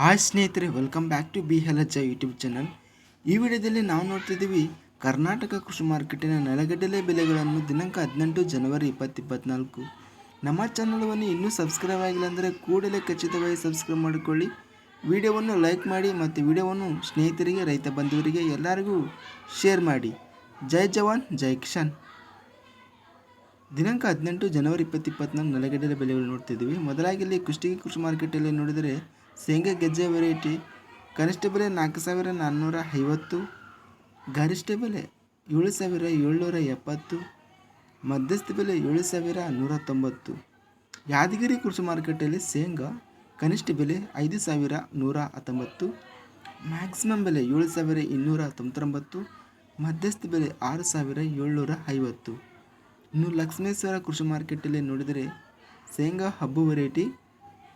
Hi ಸ್ನೇಹಿತರೆ welcome back to ಬಿ ಹೆಲಜ್ಜ ಯೂಟ್ಯೂಬ್ ಚಾನಲ್ ಈ ವಿಡಿಯೋದಲ್ಲಿ ನಾವು ನೋಡ್ತಿದ್ದೀವಿ ಕರ್ನಾಟಕ ಕೃಷಿ ಮಾರ್ಕೆಟಿನ ನೆಲಗಡಲೆ ಬೆಲೆಗಳನ್ನು ದಿನಾಂಕ ಹದಿನೆಂಟು ಜನವರಿ ಇಪ್ಪತ್ತಿಪ್ಪತ್ನಾಲ್ಕು ನಮ್ಮ ಚಾನಲವನ್ನು ಇನ್ನೂ ಸಬ್ಸ್ಕ್ರೈಬ್ ಆಗಿಲ್ಲ ಅಂದರೆ ಕೂಡಲೇ ಖಚಿತವಾಗಿ ಸಬ್ಸ್ಕ್ರೈಬ್ ಮಾಡಿಕೊಳ್ಳಿ. ವಿಡಿಯೋವನ್ನು ಲೈಕ್ ಮಾಡಿ ಮತ್ತು ವಿಡಿಯೋವನ್ನು ಸ್ನೇಹಿತರಿಗೆ, ರೈತ ಬಂಧುವರಿಗೆ ಎಲ್ಲರಿಗೂ ಶೇರ್ ಮಾಡಿ. ಜೈ ಜವಾನ್, ಜೈ ಕಿಶಾನ್ ದಿನಾಂಕ ಹದಿನೆಂಟು ಜನವರಿ ಇಪ್ಪತ್ತಿಪ್ಪತ್ನಾಲ್ಕು ನೆಲಗಡಲೆ ಬೆಲೆಗಳು ನೋಡ್ತಿದ್ದೀವಿ ಮೊದಲಾಗಿ ಇಲ್ಲಿ ಕುಷ್ಟಗಿ ಕೃಷಿ ಮಾರ್ಕೆಟಲ್ಲಿ ನೋಡಿದರೆ ಶೇಂಗಾ ಗೆಜ್ಜೆ ವೆರೈಟಿ, ಕನಿಷ್ಠ ಬೆಲೆ ನಾಲ್ಕು ಸಾವಿರ ನಾನ್ನೂರ ಐವತ್ತು, ಗರಿಷ್ಠ ಬೆಲೆ ಏಳು ಸಾವಿರ ಏಳ್ನೂರ ಎಪ್ಪತ್ತು, ಮಧ್ಯಸ್ಥ ಬೆಲೆ ಏಳು ಸಾವಿರ ನೂರ ತೊಂಬತ್ತು. ಯಾದಗಿರಿ ಕೃಷಿ ಮಾರುಕಟ್ಟೆಯಲ್ಲಿ ಶೇಂಗಾ ಕನಿಷ್ಠ ಬೆಲೆ ಐದು ಸಾವಿರ ನೂರ ಹತ್ತೊಂಬತ್ತು ಮ್ಯಾಕ್ಸಿಮಮ್ ಬೆಲೆ ಏಳು ಸಾವಿರ ಇನ್ನೂರ ತೊಂಬತ್ತೊಂಬತ್ತು, ಮಧ್ಯಸ್ಥ ಬೆಲೆ ಆರು ಸಾವಿರ ಏಳ್ನೂರ ಐವತ್ತು. ಇನ್ನು ಲಕ್ಷ್ಮೇಶ್ವರ ಕೃಷಿ ಮಾರುಕಟ್ಟೆಯಲ್ಲಿ ನೋಡಿದರೆ ಶೇಂಗಾ ಹಬ್ಬ ವೆರೈಟಿ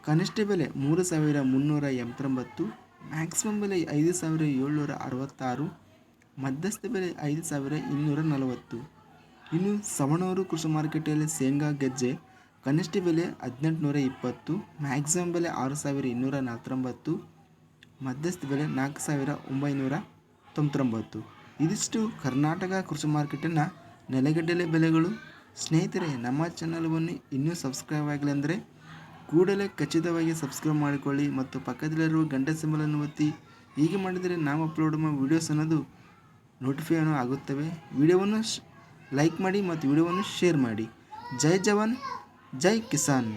ಕನಿಷ್ಠ ಬೆಲೆ ಮೂರು ಸಾವಿರ ಮುನ್ನೂರ ಎಂಬತ್ತೊಂಬತ್ತು ಮ್ಯಾಕ್ಸಿಮಮ್ ಬೆಲೆ ಐದು ಸಾವಿರ ಏಳ್ನೂರ ಅರವತ್ತಾರು, ಮಧ್ಯಸ್ಥ ಬೆಲೆ ಐದು ಸಾವಿರ ಇನ್ನೂರ ನಲವತ್ತು. ಇನ್ನು ಸವಣೂರು ಕೃಷಿ ಮಾರುಕಟ್ಟೆಯಲ್ಲಿ ಶೇಂಗಾ ಗೆಜ್ಜೆ ಕನಿಷ್ಠ ಬೆಲೆ ಹದಿನೆಂಟುನೂರ ಇಪ್ಪತ್ತು ಮ್ಯಾಕ್ಸಿಮಮ್ ಬೆಲೆ ಆರು ಸಾವಿರ ಇನ್ನೂರ ನಲವತ್ತೊಂಬತ್ತು, ಮಧ್ಯಸ್ಥ ಬೆಲೆ ನಾಲ್ಕು ಸಾವಿರ ಒಂಬೈನೂರ ತೊಂಬತ್ತೊಂಬತ್ತು. ಇದಿಷ್ಟು ಕರ್ನಾಟಕ ಕೃಷಿ ಮಾರ್ಕೆಟಿನ ನೆಲಗಡಲೆ ಬೆಲೆಗಳು. ಸ್ನೇಹಿತರೆ, ನಮ್ಮ ಚಾನಲ್ವನ್ನು ಇನ್ನೂ ಸಬ್ಸ್ಕ್ರೈಬ್ ಆಗಿಲ್ಲ ಅಂದರೆ ಕೂಡಲೇ ಖಚಿತವಾಗಿ ಸಬ್ಸ್ಕ್ರೈಬ್ ಮಾಡಿಕೊಳ್ಳಿ ಮತ್ತು ಪಕ್ಕದಲ್ಲಿರುವ ಗಂಟೆ ಸಿಂಬಲನ್ನು ಒತ್ತಿ. ಹೀಗೆ ಮಾಡಿದರೆ ನಾವು ಅಪ್ಲೋಡ್ ಮಾಡುವ ವೀಡಿಯೋಸ್ ಅನ್ನೋದು ನೋಟಿಫೈ ಆಗುತ್ತವೆ. ವಿಡಿಯೋವನ್ನು ಲೈಕ್ ಮಾಡಿ ಮತ್ತು ವಿಡಿಯೋವನ್ನು ಶೇರ್ ಮಾಡಿ. ಜೈ ಜವಾನ್, ಜೈ ಕಿಸಾನ್.